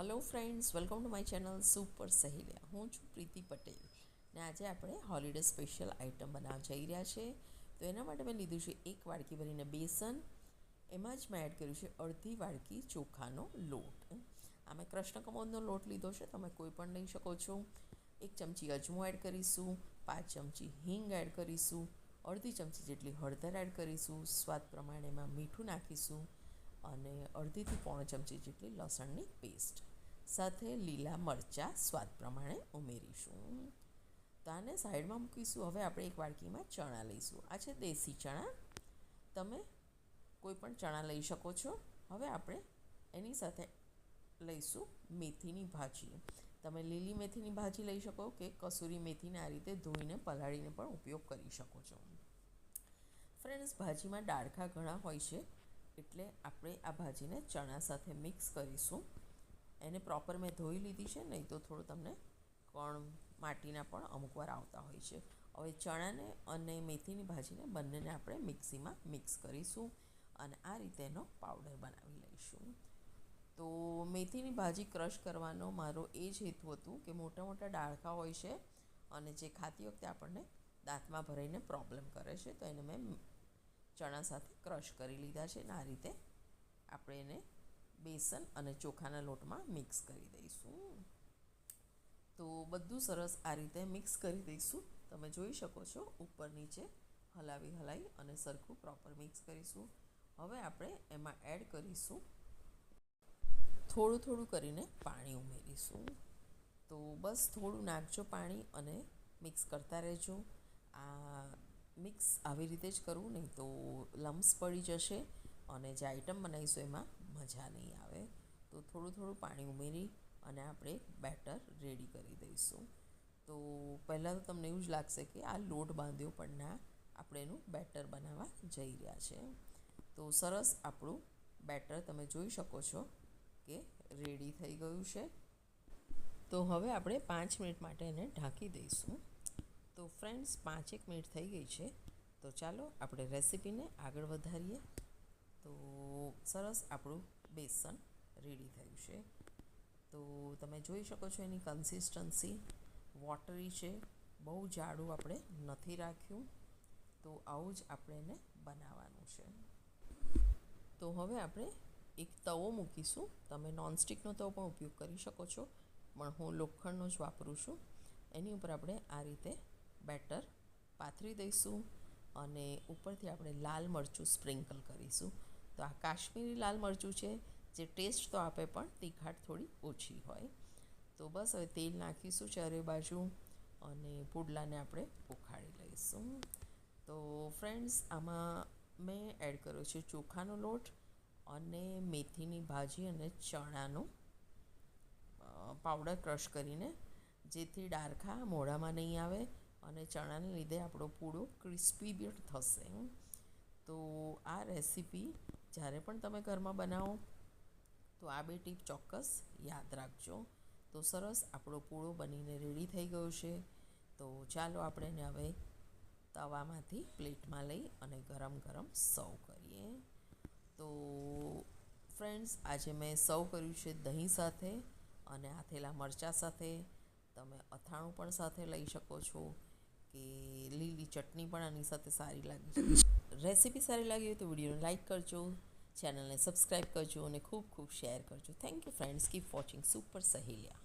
Hello friends welcome to my channel super સહેલિયા હું છું પ્રીતિ પટેલ ને આજે આપણે હોલિડે સ્પેશિયલ આઇટમ બનાવવા જઈ રહ્યા છે. તો એના માટે મેં લીધું છે એક વાડકી ભરીને બેસન, એમાં જ મેં એડ કર્યું છે અડધી વાડકી ચોખાનો લોટ. આ મેં કૃષ્ણ કમોદનો લોટ લીધો છે, તમે કોઈ પણ લઈ શકો છો. એક ચમચી અજમો એડ કરીશું, પાંચ ચમચી હિંગ એડ કરીશું, અડધી ચમચી જેટલી હળદર એડ કરીશું, સ્વાદ પ્રમાણે એમાં મીઠું નાખીશું. અને અડધીથી પોણ ચમચી જેટલી લસણની પેસ્ટ સાથે લીલા મરચાં સ્વાદ પ્રમાણે ઉમેરીશું. તો આને સાઈડમાં મૂકીશું. હવે આપણે એક વાડકીમાં ચણા લઈશું. આ છે દેશી ચણા. તમે કોઈ પણ ચણા લઈ શકો છો. હવે આપણે એની સાથે લઈશું મેથીની ભાજી. તમે લીલી મેથીની ભાજી લઈ શકો કે કસૂરી મેથીને આ રીતે ધોઈને પલાળીને પણ ઉપયોગ કરી શકો છો. ફ્રેન્ડ્સ, ભાજીમાં ડાળખા ઘણા હોય છે. એટલે આપણે આ ભાજીને ચણા સાથે મિક્સ કરીશું. એને પ્રોપર મેં ધોઈ લીધી છે, નહીં તો થોડું તમને કણ માટીના પણ અમુક વાર આવતા હોય છે. હવે ચણાને અને મેથીની ભાજીને બંનેને આપણે મિક્સીમાં મિક્સ કરીશું અને આ રીતે એનો પાવડર બનાવી લઈશું. તો મેથીની ભાજી ક્રશ કરવાનો મારો એ જ હેતુ હતું કે મોટા મોટા ડાળખા હોય છે અને જે ખાતી વખતે આપણને દાંતમાં ભરાઈને પ્રોબ્લેમ કરે છે, તો એને મેં ચણા સાથે ક્રશ કરી લીધા છે અને આ રીતે આપણે એને બેસન અને ચોખાના લોટમાં મિક્સ કરી દઈશું. તો બધું સરસ આ રીતે મિક્સ કરી દઈશું. તમે જોઈ શકો છો ઉપર નીચે હલાવી હલાવી અને સરખું પ્રોપર મિક્સ કરીશું. હવે આપણે એમાં એડ કરીશું. થોડું થોડું કરીને પાણી ઉમેરીશું. તો બસ થોડું નાખજો પાણી અને મિક્સ કરતા રહેજો. આ મિક્સ આવી રીતે જ કરવું નહીં તો લમ્સ પડી જશે અને જે આઈટમ બનાવીશું એમાં મજા નહીં આવે. તો થોડું થોડું પાણી ઉમેરી અને આપણે બેટર રેડી કરી દઈશું. તો પહેલાં તો તમને એવું જ લાગશે કે આ લોટ બાંધ્યો, પણ ના, આપણે એનું બેટર બનાવવા જઈ રહ્યા છે. તો સરસ આપણું બેટર તમે જોઈ શકો છો કે રેડી થઈ ગયું છે. તો હવે આપણે પાંચ મિનિટ માટે એને ઢાંકી દઈશું. તો ફ્રેન્ડ્સ પાંચેક મિનિટ થઈ ગઈ છે. તો ચાલો આપણે રેસીપીને આગળ વધારીએ. તો સરસ આપણું બેસન રેડી થયું છે. તો તમે જોઈ શકો છો એની કન્સિસ્ટન્સી વોટરી છે. બહુ જાડું આપણે નથી રાખ્યું. તો આવું જ આપણે એને બનાવવાનું છે. તો હવે આપણે એક તવો મૂકીશું. તમે નોનસ્ટિકનો તવો પણ ઉપયોગ કરી શકો છો. પણ હું લોખંડનો જ વાપરું છું. એની ઉપર આપણે આ રીતે બેટર પાથરી દઈશું અને ઉપરથી આપણે લાલ મરચું સ્પ્રિંકલ કરીશું. તો આ કાશ્મીરી લાલ મરચું છે, જે ટેસ્ટ તો આપે પણ તીખાટ થોડી ઓછી હોય. તો બસ હવે તેલ નાખીશું ચારે બાજુ અને પુડલાને આપણે ઉખાડી લઈશું. તો ફ્રેન્ડ્સ, આમાં મેં એડ કર્યો છે ચોખાનો લોટ અને મેથીની ભાજી અને ચણાનો પાવડર ક્રશ કરીને, જેથી ડારખા મોઢામાં નહીં આવે. અને ચણાને લીધે આપણો પૂડો ક્રિસ્પી બી થશે. તો આ રેસીપી જ્યારે પણ તમે ઘરમાં બનાવો, તો આ બે ટીપ ચોક્કસ યાદ રાખજો. તો સરસ આપણો પૂળો બનીને રેડી થઈ ગયો છે. તો ચાલો આપણે એને હવે તવામાંથી પ્લેટમાં લઈ અને ગરમ ગરમ સર્વ કરીએ. તો ફ્રેન્ડ્સ, આજે મેં સર્વ કર્યું છે દહીં સાથે અને આથેલા મરચાં સાથે. તમે અથાણું પણ સાથે લઈ શકો છો. કે લીલી ચટણી પણ આની સાથે સારી લાગી. રેસીપી સારી લાગી હોય તો વિડીયોને લાઇક કરજો, ચેનલને સબસ્ક્રાઈબ કરજો અને ખૂબ ખૂબ શેર કરજો. Thank you friends keep watching super સહેલિયા